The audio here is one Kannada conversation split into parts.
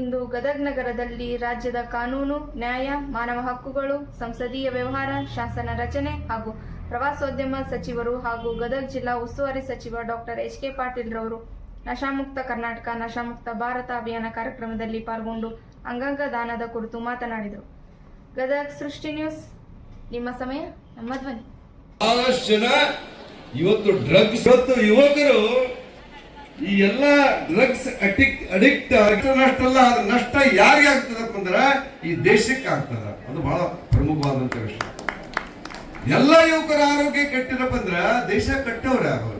ಇಂದು ಗದಗ್ ನಗರದಲ್ಲಿ ರಾಜ್ಯದ ಕಾನೂನು, ನ್ಯಾಯ, ಮಾನವ ಹಕ್ಕುಗಳು, ಸಂಸದೀಯ ವ್ಯವಹಾರ, ಶಾಸನ ರಚನೆ ಹಾಗೂ ಪ್ರವಾಸೋದ್ಯಮ ಸಚಿವರು ಹಾಗೂ ಗದಗ್ ಜಿಲ್ಲಾ ಉಸ್ತುವಾರಿ ಸಚಿವ ಡಾಕ್ಟರ್ ಎಚ್ ಕೆ ಪಾಟೀಲ್ ರವರು ನಶಾಮುಕ್ತ ಕರ್ನಾಟಕ, ನಶಾಮುಕ್ತ ಭಾರತ ಅಭಿಯಾನ ಕಾರ್ಯಕ್ರಮದಲ್ಲಿ ಪಾಲ್ಗೊಂಡು ಅಂಗಾಂಗ ದಾನದ ಕುರಿತು ಮಾತನಾಡಿದರು. ಗದಗ್ ಸೃಷ್ಟಿ ನ್ಯೂಸ್, ನಿಮ್ಮ ಸಮಯ, ನಮ್ಮ ಧ್ವನಿ. ಇವತ್ತು ಡ್ರಗ್ಸ್ ಯುವಕರು ಈ ಎಲ್ಲ ಡ್ರಗ್ಸ್ ಅಡಿಕ್ಟ್ ಅಡಿಕ್ಟ್ ನಷ್ಟ ಅಲ್ಲ ಅದ್ರ ನಷ್ಟ ಯಾರಿಗೆ ಆಗ್ತದಪ್ಪ ಅಂದ್ರೆ ಈ ದೇಶಕ್ಕೆ ಆಗ್ತದ. ಅದು ಬಹಳ ಪ್ರಮುಖವಾದಂತ ವಿಷಯ. ಎಲ್ಲ ಯುವಕರ ಆರೋಗ್ಯ ಕೆಟ್ಟಿರಪ್ಪ ಅಂದ್ರ ದೇಶ ಕಟ್ಟವ್ರೆ ಯಾರು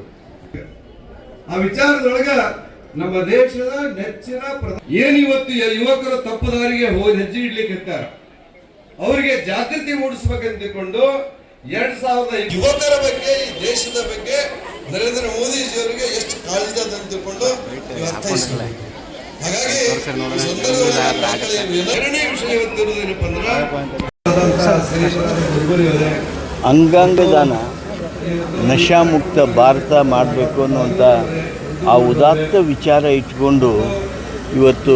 ಆ ವಿಚಾರದೊಳಗ ನಮ್ಮ ದೇಶದ ನೆಚ್ಚಿನ ಏನ್ ಇವತ್ತು ಯುವಕರು ತಪ್ಪು ದಾರಿಗೆ ಹೋಗಿ ಹೆಜ್ಜೆ ಇಡ್ಲಿಕ್ಕೆ ಅವರಿಗೆ ಜಾಗೃತಿ ಮೂಡಿಸ್ಬೇಕಂತಕೊಂಡು ಎರಡ್ ಸಾವಿರದ ಯುವಕರ ಬಗ್ಗೆ, ಈ ದೇಶದ ಬಗ್ಗೆ ನರೇಂದ್ರ ಮೋದಿಜಿಯವರಿಗೆ ಎಷ್ಟು ಕಾಳಜಿ ಅಂತ ತಿಳ್ಕೊಂಡು ಹಾಗಾಗಿ ಎರಡನೇ ವಿಷಯ ಇವತ್ತಿರೋದೇನಪ್ಪ ಅಂದ್ರೆ ಅಂಗಾಂಗ ದಾನ ನಶಾಮುಕ್ತ ಭಾರತ ಮಾಡಬೇಕು ಅನ್ನುವಂಥ ಆ ಉದಾತ್ತ ವಿಚಾರ ಇಟ್ಕೊಂಡು ಇವತ್ತು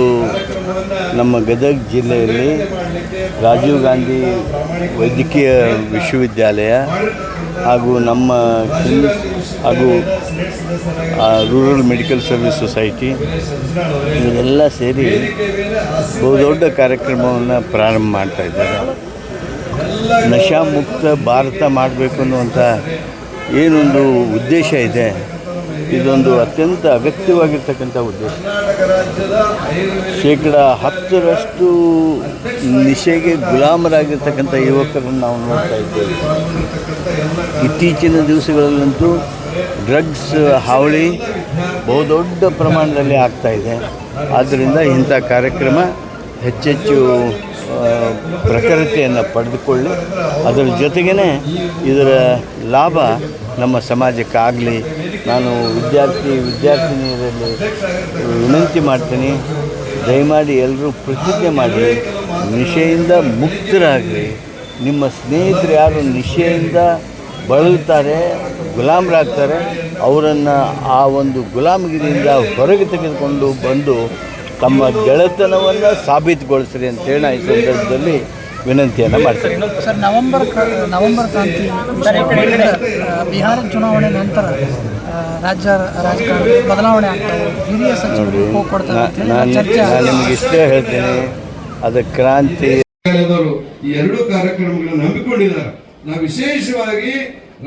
ನಮ್ಮ ಗದಗ ಜಿಲ್ಲೆಯಲ್ಲಿ ರಾಜೀವ್ ಗಾಂಧಿ ವೈದ್ಯಕೀಯ ವಿಶ್ವವಿದ್ಯಾಲಯ ಹಾಗೂ ನಮ್ಮ ಕ್ಲಿನಿಕ್ ಹಾಗೂ ರೂರಲ್ ಮೆಡಿಕಲ್ ಸರ್ವಿಸ್ ಸೊಸೈಟಿ ಇವೆಲ್ಲ ಸೇರಿ ಬಹುದೊಡ್ಡ ಕಾರ್ಯಕ್ರಮವನ್ನು ಪ್ರಾರಂಭ ಮಾಡ್ತಾ ಇದ್ದಾರೆ. ನಶಾಮುಕ್ತ ಭಾರತ ಮಾಡಬೇಕು ಅನ್ನುವಂಥ ಏನೊಂದು ಉದ್ದೇಶ ಇದೆ. ಇದೊಂದು ಅತ್ಯಂತ ಅಗತ್ಯವಾಗಿರ್ತಕ್ಕಂಥ ಉದ್ದೇಶ. ಶೇಕಡ ಹತ್ತರಷ್ಟು ನಿಶೆಗೆ ಗುಲಾಮರಾಗಿರ್ತಕ್ಕಂಥ ಯುವಕರನ್ನು ನಾವು ನೋಡ್ತಾ ಇದ್ದೇವೆ. ಇತ್ತೀಚಿನ ದಿವಸಗಳಲ್ಲಂತೂ ಡ್ರಗ್ಸ್ ಹಾವಳಿ ಬಹುದೊಡ್ಡ ಪ್ರಮಾಣದಲ್ಲಿ ಆಗ್ತಾ ಇದೆ. ಆದ್ದರಿಂದ ಇಂಥ ಕಾರ್ಯಕ್ರಮ ಹೆಚ್ಚೆಚ್ಚು ಪ್ರಖರತೆಯನ್ನು ಪಡೆದುಕೊಳ್ಳಿ. ಅದರ ಜೊತೆಗೇ ಇದರ ಲಾಭ ನಮ್ಮ ಸಮಾಜಕ್ಕಾಗಲಿ. ನಾನು ವಿದ್ಯಾರ್ಥಿ, ವಿದ್ಯಾರ್ಥಿನಿಯರಲ್ಲಿ ವಿನಂತಿ ಮಾಡ್ತೀನಿ, ದಯಮಾಡಿ ಎಲ್ಲರೂ ಪ್ರತಿಜ್ಞೆ ಮಾಡಿ ನಿಶೆಯಿಂದ ಮುಕ್ತರಾಗಲಿ ನಿಮ್ಮ ಸ್ನೇಹಿತರು ಯಾರು ನಿಶೆಯಿಂದ ಬಳಲ್ತಾರೆ ಗುಲಾಮರಾಗ್ತಾರೆ, ಅವರನ್ನು ಆ ಒಂದು ಗುಲಾಮಗಿರಿಯಿಂದ ಹೊರಗೆ ತೆಗೆದುಕೊಂಡು ಬಂದು ತಮ್ಮ ಗೆಳೆತನವನ್ನು ಸಾಬೀತುಗೊಳಿಸ್ರಿ ಅಂತೇಳಿ ನಾನು ಈ ಸಂದರ್ಭದಲ್ಲಿ ವಿನಂತಿಯನ್ನು ಮಾಡ್ತೀನಿ. ಸರ್ ನವೆಂಬರ್ ನವೆಂಬರ್ ಕ್ರಾಂತಿ ಬಿಹಾರ ಚುನಾವಣೆ ನಂತರ ರಾಜ್ಯ ರಾಜಕಾರಣ ಬದಲಾವಣೆ ಆಗ್ತದೆ ಹಿರಿಯ ಸಚಿವರು ನಾನು. ನಿಮ್ಗೆ ಇಷ್ಟೇ ಹೇಳ್ತೀನಿ ಅದು ಕ್ರಾಂತಿ ಈ ಎರಡೂ ಕಾರ್ಯಕ್ರಮಗಳನ್ನು ನಂಬಿಕೊಂಡಿದ್ದಾರೆ. ನಾವು ವಿಶೇಷವಾಗಿ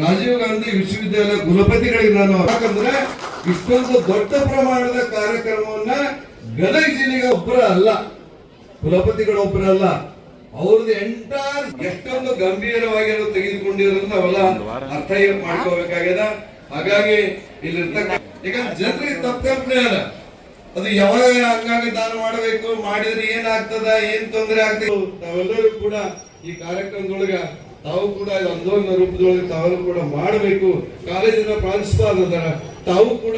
ರಾಜೀವ್ ಗಾಂಧಿ ವಿಶ್ವವಿದ್ಯಾಲಯ ಕುಲಪತಿಗಳಿಗೆ ನಾನು ಯಾಕಂದ್ರೆ ಇಷ್ಟೊಂದು ದೊಡ್ಡ ಪ್ರಮಾಣದ ಕಾರ್ಯಕ್ರಮವನ್ನ ಗದಗ ಜಿಲ್ಲೆಗೆ ಒಬ್ಬರ ಅಲ್ಲ, ಕುಲಪತಿಗಳ ಒಬ್ಬರ ಅಲ್ಲ, ಅವ್ರದ್ದು ಎಂಟರ್ ಎಷ್ಟೊಂದು ಗಂಭೀರವಾಗಿರೋ ತೆಗೆದುಕೊಂಡಿರೋದ್ರಿಂದ ಅವೆಲ್ಲ ಅರ್ಥ ಮಾಡ್ಕೋಬೇಕಾಗ್ಯದ? ಹಾಗಾಗಿ ಇಲ್ಲಿರ್ತಕ್ಕ ಈಗ ಜನರಿಗೆ ತಪ್ಪನೆ ಅಲ್ಲ ಅದ ಯಾವಾಗ ಹಂಗಾಗಿ ದಾನ ಮಾಡಬೇಕು, ಮಾಡಿದ್ರೆ ಏನಾಗ್ತದ, ಏನ್ ತೊಂದರೆ ಆಗ್ತದೆ? ತಾವೆಲ್ಲರೂ ಕೂಡ ಈ ಕಾರ್ಯಕ್ರಮದೊಳಗ ತಾವು ಕೂಡ ಆಂದೋಲನ ರೂಪದೊಳಗೆ ತಾವೆಲ್ಲರೂ ಕೂಡ ಮಾಡಬೇಕು. ಕಾಲೇಜಿನ ಪ್ರಾಂಶುಪಾಲ ತಾವು ಕೂಡ